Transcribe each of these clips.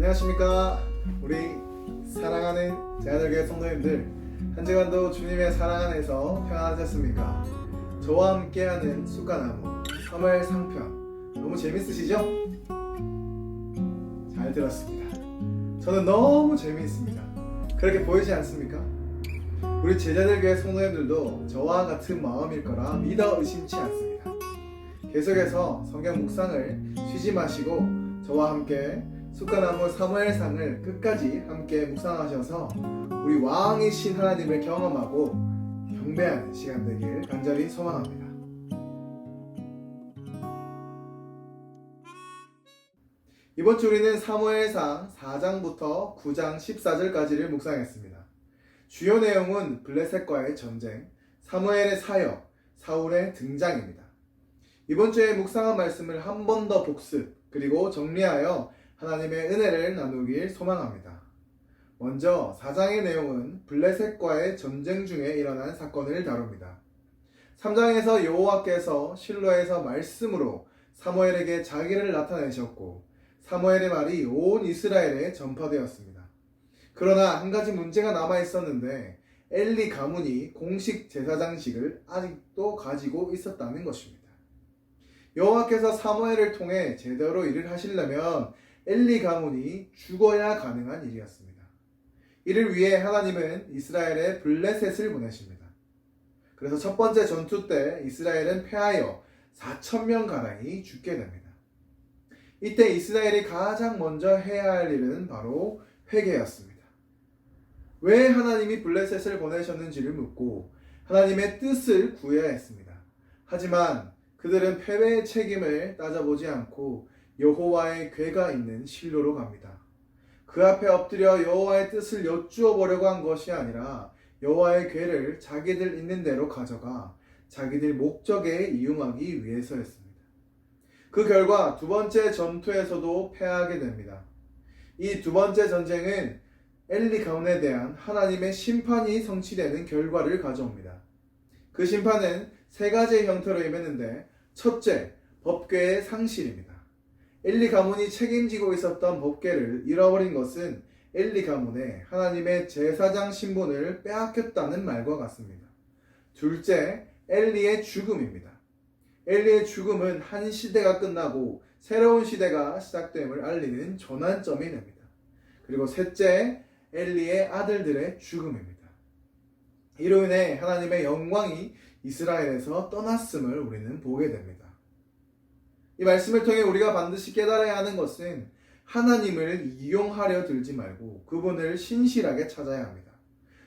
안녕하십니까 우리 사랑하는 제아들교회 성도님들 한 주간도 주님의 사랑 안에서 평안하셨습니까? 저와 함께하는 쑥가나무 3월 상편 너무 재밌으시죠? 잘 들었습니다 저는 너무 재미있습니다 그렇게 보이지 않습니까? 우리 제자들 교회 성도님들도 저와 같은 마음일 거라 믿어 의심치 않습니다 계속해서 성경 묵상을 쉬지 마시고 저와 함께 쑥가나무 사무엘상을 끝까지 함께 묵상하셔서 우리 왕이신 하나님을 경험하고 경배하는 시간 되길 간절히 소망합니다. 이번 주 우리는 사무엘상 4장부터 9장 14절까지를 묵상했습니다. 주요 내용은 블레셋과의 전쟁, 사무엘의 사역, 사울의 등장입니다. 이번 주에 묵상한 말씀을 한 번 더 복습 그리고 정리하여 하나님의 은혜를 나누길 소망합니다. 먼저 4장의 내용은 블레셋과의 전쟁 중에 일어난 사건을 다룹니다. 3장에서 여호와께서 실로에서 말씀으로 사무엘에게 자기를 나타내셨고 사무엘의 말이 온 이스라엘에 전파되었습니다. 그러나 한 가지 문제가 남아 있었는데 엘리 가문이 공식 제사장식을 아직도 가지고 있었다는 것입니다. 여호와께서 사무엘을 통해 제대로 일을 하시려면 엘리 가문이 죽어야 가능한 일이었습니다. 이를 위해 하나님은 이스라엘에 블레셋을 보내십니다. 그래서 첫 번째 전투 때 이스라엘은 패하여 4천 명 가량이 죽게 됩니다. 이때 이스라엘이 가장 먼저 해야 할 일은 바로 회개였습니다. 왜 하나님이 블레셋을 보내셨는지를 묻고 하나님의 뜻을 구해야 했습니다. 하지만 그들은 패배의 책임을 따져보지 않고 여호와의 괴가 있는 실로로 갑니다. 그 앞에 엎드려 여호와의 뜻을 여쭈어 보려고 한 것이 아니라 여호와의 괴를 자기들 있는 대로 가져가 자기들 목적에 이용하기 위해서였습니다. 그 결과 두 번째 전투에서도 패하게 됩니다. 이 두 번째 전쟁은 엘리 가문에 대한 하나님의 심판이 성취되는 결과를 가져옵니다. 그 심판은 세 가지의 형태로 임했는데 첫째, 법궤의 상실입니다. 엘리 가문이 책임지고 있었던 법궤를 잃어버린 것은 엘리 가문의 하나님의 제사장 신분을 빼앗겼다는 말과 같습니다. 둘째, 엘리의 죽음입니다. 엘리의 죽음은 한 시대가 끝나고 새로운 시대가 시작됨을 알리는 전환점이 됩니다. 그리고 셋째, 엘리의 아들들의 죽음입니다. 이로 인해 하나님의 영광이 이스라엘에서 떠났음을 우리는 보게 됩니다. 이 말씀을 통해 우리가 반드시 깨달아야 하는 것은 하나님을 이용하려 들지 말고 그분을 신실하게 찾아야 합니다.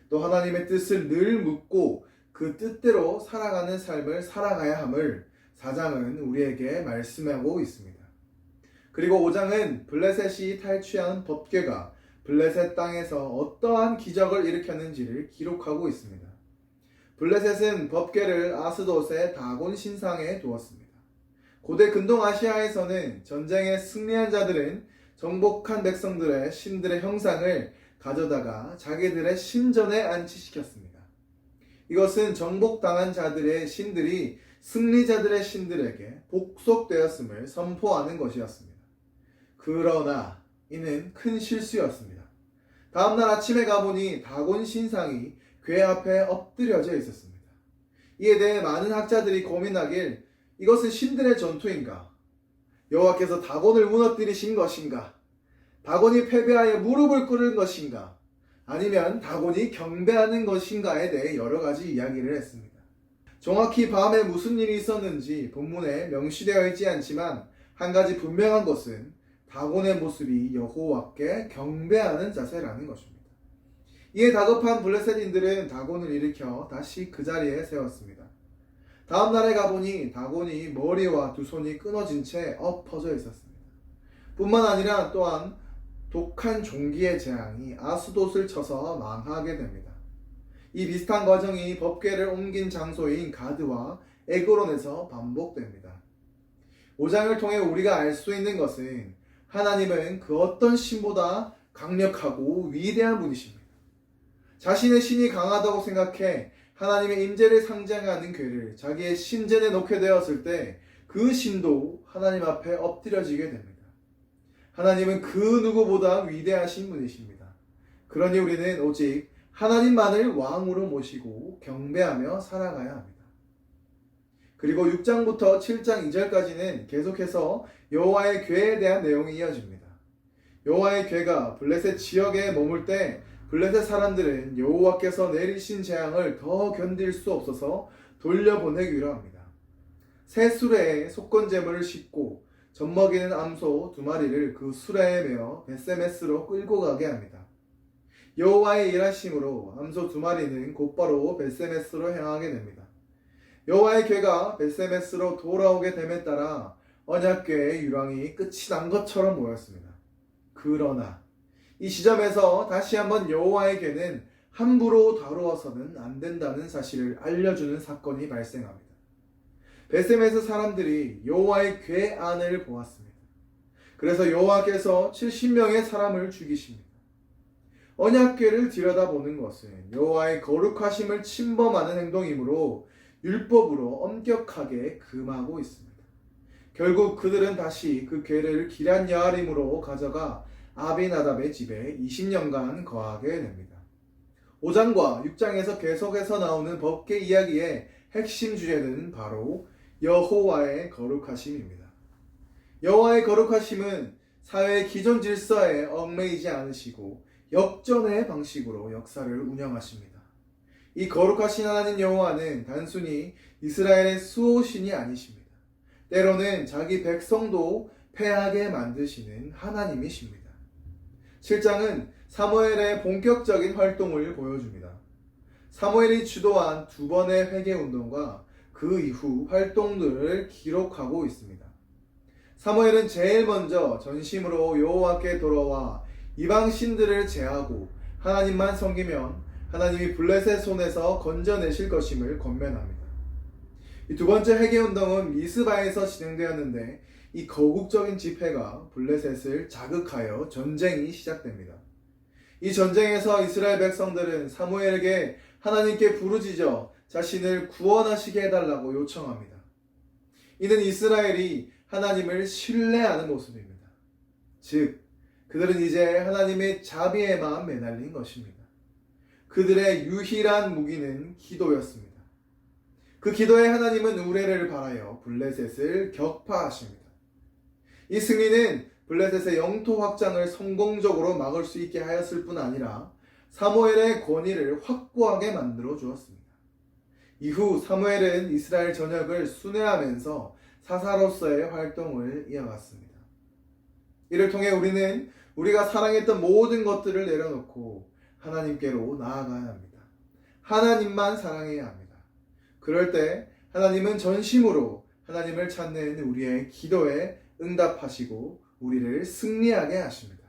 또 하나님의 뜻을 늘 묻고 그 뜻대로 살아가는 삶을 살아가야 함을 4장은 우리에게 말씀하고 있습니다. 그리고 5장은 블레셋이 탈취한 법궤가 블레셋 땅에서 어떠한 기적을 일으켰는지를 기록하고 있습니다. 블레셋은 법궤를 아스돗의 다곤 신상에 두었습니다. 고대 근동 아시아에서는 전쟁에 승리한 자들은 정복한 백성들의 신들의 형상을 가져다가 자기들의 신전에 안치시켰습니다. 이것은 정복당한 자들의 신들이 승리자들의 신들에게 복속되었음을 선포하는 것이었습니다. 그러나 이는 큰 실수였습니다. 다음날 아침에 가보니 다곤 신상이 궤 앞에 엎드려져 있었습니다. 이에 대해 많은 학자들이 고민하길 이것은 신들의 전투인가? 여호와께서 다곤을 무너뜨리신 것인가? 다곤이 패배하여 무릎을 꿇은 것인가? 아니면 다곤이 경배하는 것인가에 대해 여러 가지 이야기를 했습니다. 정확히 밤에 무슨 일이 있었는지 본문에 명시되어 있지 않지만 한 가지 분명한 것은 다곤의 모습이 여호와께 경배하는 자세라는 것입니다. 이에 다급한 블레셋인들은 다곤을 일으켜 다시 그 자리에 세웠습니다. 다음 날에 가보니 다곤이 머리와 두 손이 끊어진 채 엎어져 있었습니다. 뿐만 아니라 또한 독한 종기의 재앙이 아스돗을 쳐서 망하게 됩니다. 이 비슷한 과정이 법궤를 옮긴 장소인 가드와 에그론에서 반복됩니다. 5장을 통해 우리가 알 수 있는 것은 하나님은 그 어떤 신보다 강력하고 위대한 분이십니다. 자신의 신이 강하다고 생각해 하나님의 임재를 상징하는 괴를 자기의 신전에 놓게 되었을 때 그 신도 하나님 앞에 엎드려지게 됩니다. 하나님은 그 누구보다 위대하신 분이십니다. 그러니 우리는 오직 하나님만을 왕으로 모시고 경배하며 살아가야 합니다. 그리고 6장부터 7장 2절까지는 계속해서 여호와의 괴에 대한 내용이 이어집니다. 여호와의 괴가 블레셋 지역에 머물 때 블레셋 사람들은 여호와께서 내리신 재앙을 더 견딜 수 없어서 돌려보내기로 합니다. 새 수레에 속건제물을 싣고 젖먹이는 암소 두 마리를 그 수레에 메어 베세메스로 끌고 가게 합니다. 여호와의 일하심으로 암소 두 마리는 곧바로 베세메스로 향하게 됩니다. 여호와의 괴가 베세메스로 돌아오게 됨에 따라 언약궤의 유랑이 끝이 난 것처럼 보였습니다. 그러나 이 지점에서 다시 한번 여호와의 괴는 함부로 다루어서는 안 된다는 사실을 알려주는 사건이 발생합니다. 베세메스 사람들이 여호와의 괴 안을 보았습니다. 그래서 여호와께서 70명의 사람을 죽이십니다. 언약궤를 들여다보는 것은 여호와의 거룩하심을 침범하는 행동이므로 율법으로 엄격하게 금하고 있습니다. 결국 그들은 다시 그 궤를 기란 여아림으로 가져가 아비나답의 집에 20년간 거하게 됩니다. 5장과 6장에서 계속해서 나오는 법계 이야기의 핵심 주제는 바로 여호와의 거룩하심입니다. 여호와의 거룩하심은 사회의 기존 질서에 얽매이지 않으시고 역전의 방식으로 역사를 운영하십니다. 이 거룩하신 하나님 여호와는 단순히 이스라엘의 수호신이 아니십니다. 때로는 자기 백성도 패하게 만드시는 하나님이십니다. 7장은 사무엘의 본격적인 활동을 보여줍니다. 사무엘이 주도한 두 번의 회개 운동과 그 이후 활동들을 기록하고 있습니다. 사무엘은 제일 먼저 전심으로 여호와께 돌아와 이방 신들을 제하고 하나님만 섬기면 하나님이 블레셋 손에서 건져내실 것임을 권면합니다. 이 두 번째 회개 운동은 미스바에서 진행되었는데 이 거국적인 집회가 블레셋을 자극하여 전쟁이 시작됩니다. 이 전쟁에서 이스라엘 백성들은 사무엘에게 하나님께 부르짖어 자신을 구원하시게 해달라고 요청합니다. 이는 이스라엘이 하나님을 신뢰하는 모습입니다. 즉, 그들은 이제 하나님의 자비에만 매달린 것입니다. 그들의 유일한 무기는 기도였습니다. 그 기도에 하나님은 우레를 바라여 블레셋을 격파하십니다. 이 승리는 블레셋의 영토 확장을 성공적으로 막을 수 있게 하였을 뿐 아니라 사무엘의 권위를 확고하게 만들어 주었습니다. 이후 사무엘은 이스라엘 전역을 순회하면서 사사로서의 활동을 이어갔습니다. 이를 통해 우리는 우리가 사랑했던 모든 것들을 내려놓고 하나님께로 나아가야 합니다. 하나님만 사랑해야 합니다. 그럴 때 하나님은 전심으로 하나님을 찾는 우리의 기도에 응답하시고 우리를 승리하게 하십니다.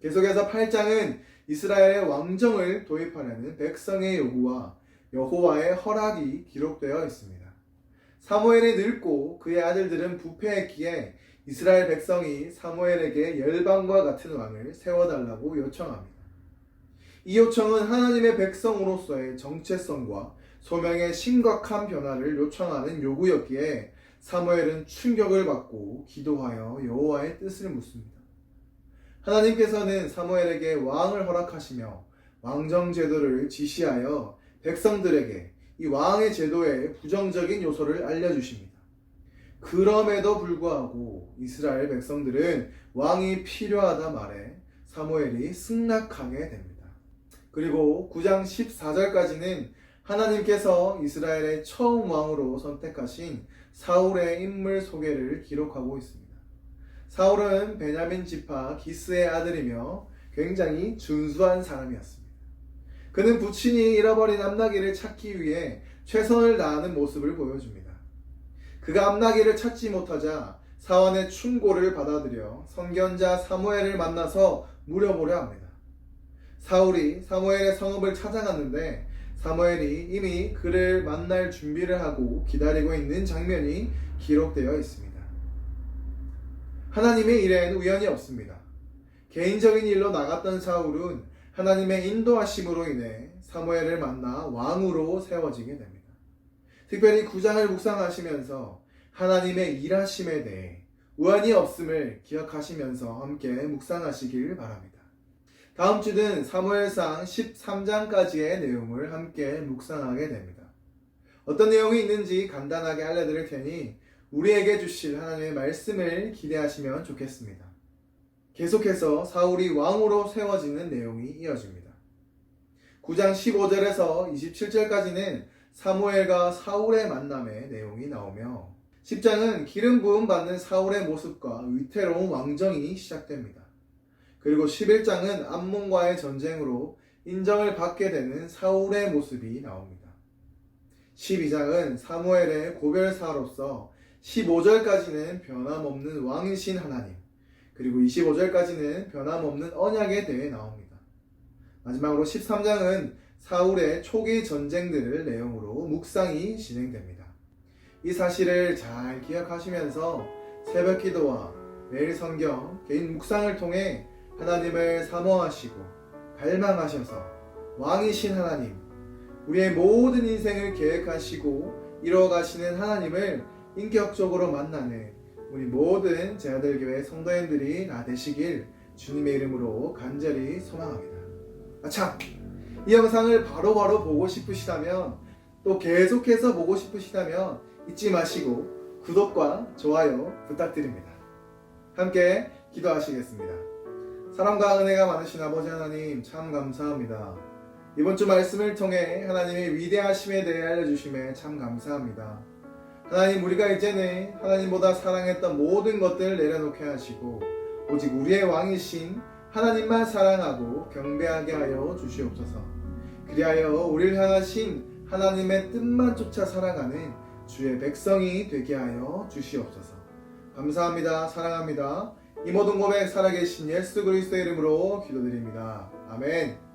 계속해서 8장은 이스라엘의 왕정을 도입하려는 백성의 요구와 여호와의 허락이 기록되어 있습니다. 사무엘이 늙고 그의 아들들은 부패했기에 이스라엘 백성이 사무엘에게 열방과 같은 왕을 세워달라고 요청합니다. 이 요청은 하나님의 백성으로서의 정체성과 소명의 심각한 변화를 요청하는 요구였기에 사무엘은 충격을 받고 기도하여 여호와의 뜻을 묻습니다. 하나님께서는 사무엘에게 왕을 허락하시며 왕정 제도를 지시하여 백성들에게 이 왕의 제도의 부정적인 요소를 알려주십니다. 그럼에도 불구하고 이스라엘 백성들은 왕이 필요하다 말에 사무엘이 승낙하게 됩니다. 그리고 9장 14절까지는 하나님께서 이스라엘의 처음 왕으로 선택하신 사울의 인물 소개를 기록하고 있습니다. 사울은 베냐민 지파 기스의 아들이며 굉장히 준수한 사람이었습니다. 그는 부친이 잃어버린 암나기를 찾기 위해 최선을 다하는 모습을 보여줍니다. 그가 암나기를 찾지 못하자 사원의 충고를 받아들여 선견자 사무엘을 만나서 물어보려 합니다. 사울이 사무엘의 성읍을 찾아갔는데 사무엘이 이미 그를 만날 준비를 하고 기다리고 있는 장면이 기록되어 있습니다. 하나님의 일엔 우연이 없습니다. 개인적인 일로 나갔던 사울은 하나님의 인도하심으로 인해 사무엘을 만나 왕으로 세워지게 됩니다. 특별히 구장을 묵상하시면서 하나님의 일하심에 대해 우환이 없음을 기억하시면서 함께 묵상하시길 바랍니다. 다음 주는 사무엘상 13장까지의 내용을 함께 묵상하게 됩니다. 어떤 내용이 있는지 간단하게 알려드릴 테니 우리에게 주실 하나님의 말씀을 기대하시면 좋겠습니다. 계속해서 사울이 왕으로 세워지는 내용이 이어집니다. 9장 15절에서 27절까지는 사무엘과 사울의 만남의 내용이 나오며 10장은 기름 부음 받는 사울의 모습과 위태로운 왕정이 시작됩니다. 그리고 11장은 암몬과의 전쟁으로 인정을 받게 되는 사울의 모습이 나옵니다. 12장은 사무엘의 고별사로서 15절까지는 변함없는 왕이신 하나님, 그리고 25절까지는 변함없는 언약에 대해 나옵니다. 마지막으로 13장은 사울의 초기 전쟁들을 내용으로 묵상이 진행됩니다. 이 사실을 잘 기억하시면서 새벽 기도와 매일 성경, 개인 묵상을 통해 하나님을 사모하시고 갈망하셔서 왕이신 하나님, 우리의 모든 인생을 계획하시고 이루어가시는 하나님을 인격적으로 만나는 우리 모든 제아들교회 성도님들이 나 되시길 주님의 이름으로 간절히 소망합니다. 아 참! 이 영상을 바로바로 보고 싶으시다면 또 계속해서 보고 싶으시다면 잊지 마시고 구독과 좋아요 부탁드립니다. 함께 기도하시겠습니다. 사랑과 은혜가 많으신 아버지 하나님 참 감사합니다. 이번 주 말씀을 통해 하나님의 위대하심에 대해 알려주심에 참 감사합니다. 하나님 우리가 이제는 하나님보다 사랑했던 모든 것들을 내려놓게 하시고 오직 우리의 왕이신 하나님만 사랑하고 경배하게 하여 주시옵소서. 그리하여 우리를 향하신 하나님의 뜻만 쫓아 살아가는 주의 백성이 되게 하여 주시옵소서. 감사합니다. 사랑합니다. 이 모든 고백 살아계신 예수 그리스도의 이름으로 기도드립니다. 아멘.